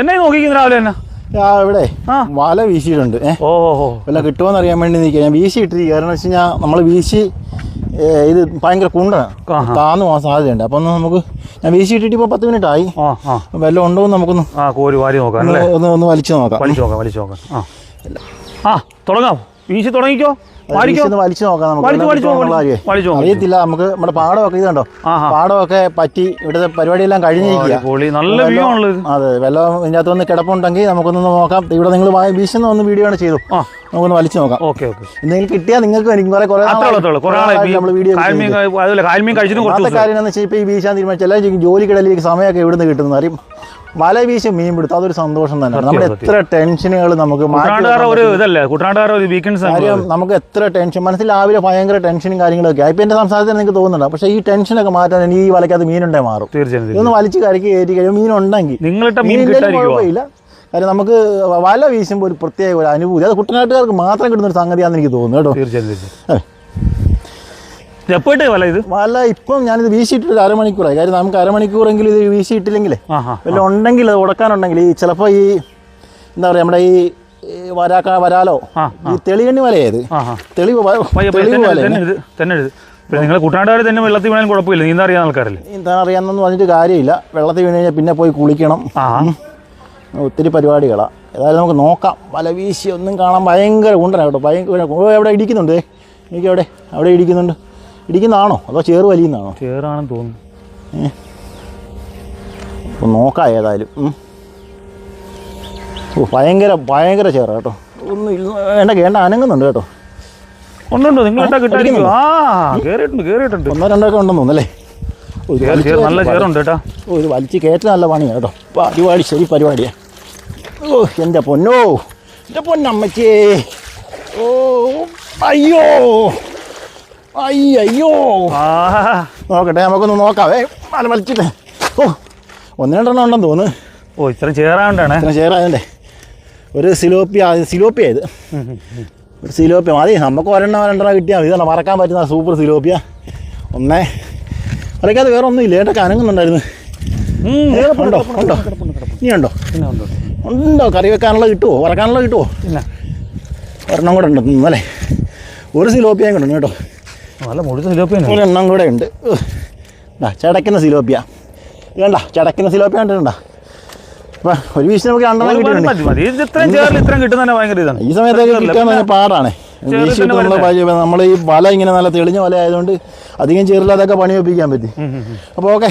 എന്നെ നോക്കിക്കുന്നു രാവിലെ തന്നെ. ഇവിടെ. വല വീശിയിട്ടുണ്ട്. ഓ വല്ല കിട്ടുമോന്ന് അറിയാൻ വേണ്ടി നിൽക്കുക. ഞാൻ വീശി ഇട്ടിരിക്കുക. കാരണം വെച്ച് കഴിഞ്ഞാൽ നമ്മൾ വീശി ഇത് ഭയങ്കര കുണ്ടാണ്. താന്നു പോകാൻ സാധ്യതയുണ്ട്. അപ്പം നമുക്ക് ഞാൻ വീശി ഇട്ടിട്ട് ഇപ്പോൾ പത്ത് മിനിറ്റ് ആയി വല്ലതും ഉണ്ടോ എന്ന് നമുക്കൊന്ന് കോരി വാരി നോക്കാം ഒന്ന് ഒന്ന് വലിച്ചു നോക്കാം. വലിച്ചു നോക്കാം വലിച്ചു നോക്കാം. ആ തുടങ്ങാം. വീശി തുടങ്ങിക്കോ. ഒന്ന് വലിച്ചു നോക്കാം നമുക്ക്. അറിയത്തില്ല നമുക്ക് നമ്മുടെ പാടമൊക്കെ ഇതുണ്ടോ? പാടമൊക്കെ പറ്റി ഇവിടുത്തെ പരിപാടി എല്ലാം കഴിഞ്ഞിരിക്കും നല്ല വ്യൂ അതെ വെള്ളം ഇതിനകത്ത് വന്ന് കിടപ്പുണ്ടെങ്കിൽ നമുക്കൊന്ന് നോക്കാം. ഇവിടെ നിങ്ങൾ വീശുന്ന ഒന്ന് വീഡിയോ ആണ് ചെയ്തു നമുക്കൊന്ന് വലിച്ചു നോക്കാം. Okay okay. എന്തെങ്കിലും കിട്ടിയാൽ നിങ്ങൾക്ക് എനിക്ക് കുറെ കുറെ നമ്മൾ വീഡിയോ കാര്യം എന്ന് വെച്ചാൽ ഇപ്പൊ ഈ വീശാൻ തീരുമാനിച്ച എല്ലാ ജോലിക്കിടയിലേക്ക് സമയമൊക്കെ ഇവിടുന്ന് കിട്ടുന്ന അറിയും. വല വീശി മീൻ പിടുത്തം. അതൊരു സന്തോഷം തന്നെയാണ് നമ്മുടെ എത്ര ടെൻഷനുകൾ നമുക്ക് മാറ്റി കുട്ടനാട്ടുകാരുടെ ഒരു ഇതല്ലേ? കുട്ടനാട്ടുകാരുടെ ഒരു വീക്കെൻഡ്സ് കാര്യം നമുക്ക് എത്ര ടെൻഷൻ മനസ്സിൽ രാവിലെ ഭയങ്കര ടെൻഷനും കാര്യങ്ങളൊക്കെ ആയി. ഇപ്പം എന്റെ സംസാരത്തിൽ എനിക്ക് തോന്നുന്നുണ്ട്? പക്ഷെ ഈ ടെൻഷനൊക്കെ മാറ്റാൻ എനിക്ക് ഈ വലക്കകത്ത് മീനുണ്ടേ മാറും. തീർച്ചയായും. ഇതൊന്ന് വലിച്ച് കരക്കി കയറ്റി കഴിയുമ്പോൾ മീനുണ്ടെങ്കിൽ മീൻ മീനിന്റെ കുഴപ്പമില്ല. കാര്യം നമുക്ക് വല വീശുമ്പോൾ ഒരു പ്രത്യേക ഒരു അനുഭൂതി. അത് കുട്ടനാട്ടുകാർക്ക് മാത്രം കിട്ടുന്ന ഒരു സംഗതിയാണെന്ന് എനിക്ക് തോന്നുന്നു കേട്ടോ. തീർച്ചയായും തീർച്ചയായും വല ഇത്? വല ഇപ്പം ഞാനിത് വീശിയിട്ടൊരു ഒരു അരമണിക്കൂറായി. കാര്യം നമുക്ക് അരമണിക്കൂറെങ്കിലും ഇത് വീശിയിട്ടില്ലെങ്കിലേ വല്ല ഉണ്ടെങ്കിൽ അത് ഉടക്കാനുണ്ടെങ്കിൽ ഈ ചിലപ്പോൾ ഈ എന്താ പറയുക നമ്മുടെ ഈ വരാക്ക വരാലോ ഈ തെളികണ്ണി വലയത് തെളിവ് തെളിവ് വല തന്നെ പിന്നെ നിങ്ങൾ കുട്ടനാട്ടുകാർ തന്നെ വെള്ളത്തിൽ വീണാലും കുഴപ്പമില്ല. നീന്താൻ അറിയാൻ ആൾക്കാരല്ലേ? എന്താ അറിയാമെന്ന് പറഞ്ഞിട്ട് കാര്യമില്ല. വെള്ളത്തിൽ വീണ് കഴിഞ്ഞാൽ പിന്നെ പോയി കുളിക്കണം. ഒത്തിരി പരിപാടികളാണ് ഏതായാലും നമുക്ക് നോക്കാം. വല വീശി ഒന്നും കാണാൻ ഭയങ്കര കൂണ്ടനാണ് കേട്ടോ. ഭയങ്കര എവിടെ ഇടിക്കുന്നുണ്ട്? എനിക്ക് എവിടെ അവിടെ ഇടിക്കുന്നുണ്ട്. ഇടിക്കുന്നതാണോ? അതോ ചേറ് വലിയുന്നതാണോ? ചേറാണെന്ന് തോന്നുന്നു. അപ്പോൾ നോക്കാം ഏതായാലും. ഓ ഭയങ്കര ഭയങ്കര ചേറ കേട്ടോ. ഒന്നും വേണ്ട കേണ്ട അനങ്ങുന്നുണ്ട് കേട്ടോ. ഒന്നുണ്ടോ നിങ്ങൾ കേറിയിട്ടുണ്ട് ഒന്നോ രണ്ടൊക്കെ ഉണ്ടെന്ന് തോന്നുന്നല്ലേ ഒരു നല്ല കയറ്റം ചേറുണ്ട് കേട്ടോ. ഓ ഇത് വലിച്ച് കയറ്റം നല്ല പണിയാണ് കേട്ടോ. പരിപാടി ശരി പരിപാടിയാ. ഓ എന്റെ പൊന്നോ എന്റെ പൊന്നമ്മച്ചേ. ഓ അയ്യോ. അയ്യോ ആ. നോക്കട്ടെ നമുക്കൊന്ന് നോക്കാവേ മല വലിച്ചിട്ടേ ഓ ഒന്ന് രണ്ടെണ്ണം ഉണ്ടെന്ന് തോന്നുന്നു. ഓ ഇത്ര ചേറാണ്ടാണ് ഇത്ര ചേറായതുണ്ടേ ഒരു സിലോപ്പി സിലോപ്പിയ ഇത്. ഒരു സിലോപ്പിയ മതി. നമുക്ക് ഒരെണ്ണം രണ്ടെണ്ണം കിട്ടിയാൽ മതി. ഇതാണ് മറക്കാൻ പറ്റുന്ന സൂപ്പർ സിലോപ്പിയ. ഒന്നേ. അറിയിക്കാതെ വേറെ ഒന്നും ഇല്ല ഏട്ടൊക്കെ അനങ്ങുന്നുണ്ടായിരുന്നു ഉണ്ടോ? ഉണ്ടോ? ഇനി ഉണ്ടോ? ഉണ്ടോ? കറി വെക്കാനുള്ള കിട്ടുമോ വറക്കാനുള്ള കിട്ടുമോ ഒരെണ്ണം കൂടെ ഉണ്ട്. അല്ലേ ഒരു സിലോപ്പിയും കൂടെ ഉണ്ട് കേട്ടോ. നല്ല മുഴുത്ത സിലോപ്പിയാണ് ഒരെണ്ണം കൂടെ ഉണ്ട്. ചടക്കുന്ന സിലോപ്പിയ. വേണ്ട ചടക്കുന്ന സിലോപ്പിയ കണ്ടിട്ടുണ്ടോ? അപ്പം ഒരു നമുക്ക് രണ്ടെണ്ണം കിട്ടിയിട്ടുണ്ട്. ഈ സമയത്തൊക്കെ കിട്ടാൻ പാടാണ്. നമ്മൾ നമ്മൾ ഈ വല ഇങ്ങനെ നല്ല തെളിഞ്ഞ വല ആയതുകൊണ്ട് അധികം ചേറില്ലാതൊക്കെ പണി ഒപ്പിക്കാൻ പറ്റി. അപ്പോൾ ഓക്കെ